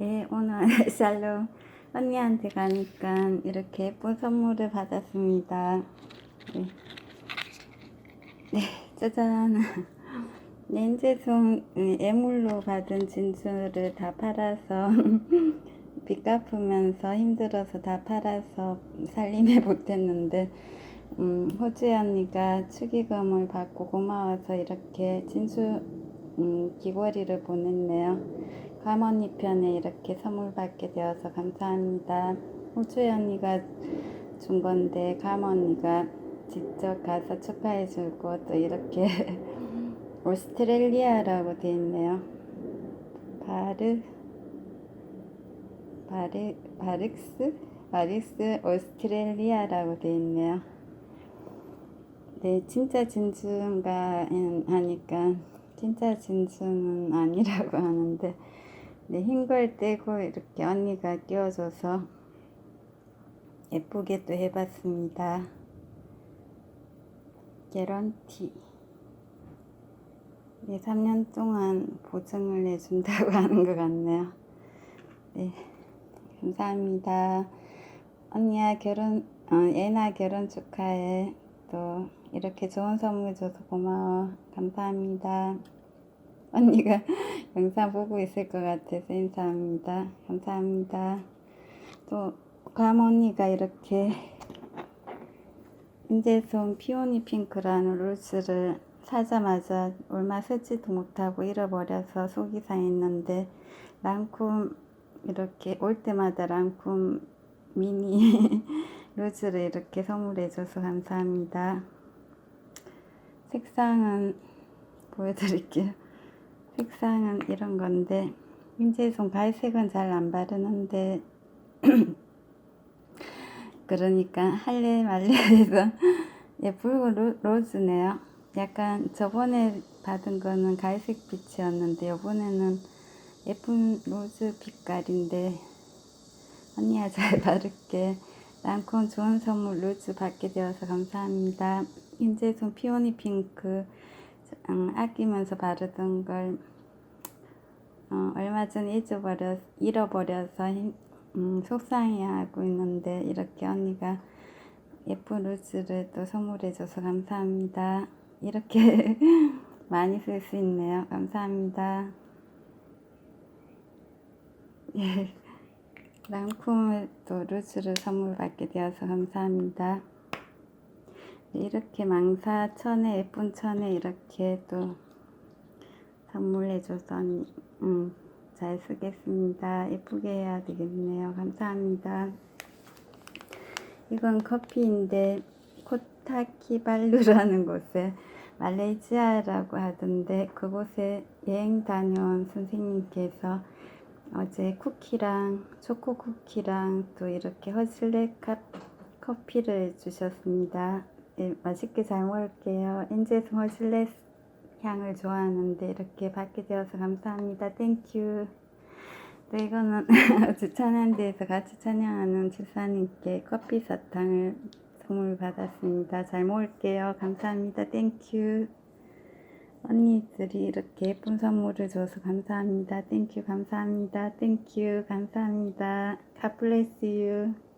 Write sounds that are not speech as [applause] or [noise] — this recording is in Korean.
네, 오늘 [laughs] 샬롬 언니한테 가니까 이렇게 예쁜 선물을 받았습니다. 네, 네 짜잔. [laughs] 렌즈송 애물로 받은 진주를 다 팔아서 [laughs] 빚 갚으면서 힘들어서 다 팔아서 살림에 못했는데 음, 호주의 언니가 축의금을 받고 고마워서 이렇게 진주 음, 귀걸이를 보냈네요. 감언니 편에 이렇게 선물 받게 되어서 감사합니다. 호주의 언니가 준 건데 감언니가 직접 가서 축하해 주고 또 이렇게 [laughs] 오스트레일리아라고 돼 있네요. 바르 바르 바릭스 바릭스 오스트레일리아라고 돼 있네요. 네, 진짜 진주인가 하니까 진짜 진주는 아니라고 하는데 네, 흰걸 떼고 이렇게 언니가 끼워줘서 예쁘게 또 해봤습니다. 개런티 네, 3년 동안 보증을 해준다고 [laughs] 하는 것 같네요. 네, 감사합니다. 언니야 결혼, 어, 예나 결혼 축하해. 또 이렇게 좋은 선물 줘서 고마워. 감사합니다. [laughs] 언니가 영상 보고 있을 것 같아서 인사합니다. 감사합니다. 또 감 언니가 이렇게 [laughs] 인제손 피오니 핑크라는 롤스를 사자마자 얼마 쓰지도 못하고 잃어버려서 속이 상했는데 랑쿰 이렇게 올 때마다 랑쿰 미니 [laughs] 루즈를 이렇게 선물해줘서 감사합니다. 색상은 보여드릴게요. 색상은 이런 건데 인제손 갈색은 잘 안 바르는데 [clears throat] 그러니까 할래 말래 해서 [laughs] 예, 붉은 로, 로즈네요. 약간 저번에 받은 거는 갈색 빛이었는데 이번에는 예쁜 로즈 빛깔인데 언니야 잘 [laughs] 바를게. 랑콘 좋은 선물 로즈 받게 되어서 감사합니다. 인제손 피오니 핑크 음, 아끼면서 바르던 걸 어, 얼마 전에 잊어버려, 잃어버려서 힘- 음, 속상해하고 있는데 이렇게 언니가 예쁜 루즈를 또 선물해줘서 감사합니다. 이렇게 [laughs] 많이 쓸 수 있네요. 감사합니다. 예, [laughs] 랑콤을 또 루즈를 선물 받게 되어서 감사합니다. 네, 이렇게 망사 천에 예쁜 천에 이렇게 또 선물해줘서 음, 잘 쓰겠습니다. 예쁘게 해야 되겠네요. 감사합니다. 이건 커피인데 코타키발루라는 곳에 말레이시아라고 하던데 그곳에 여행 다녀온 선생님께서 어제 쿠키랑 초코 쿠키랑 또 이렇게 허슬렛 카- 커피를 주셨습니다. 예, 맛있게 잘 먹을게요. 엔제스 허슬렛 향을 좋아하는데 이렇게 받게 되어서 감사합니다. 땡큐. 또 이거는 [laughs] 어제 찬양대에서 같이 찬양하는 집사님께 커피 사탕을 선물 받았습니다. 잘 먹을게요. 감사합니다. 땡큐. 언니들이 이렇게 예쁜 선물을 줘서 감사합니다. 땡큐 감사합니다. 땡큐 감사합니다. God bless you.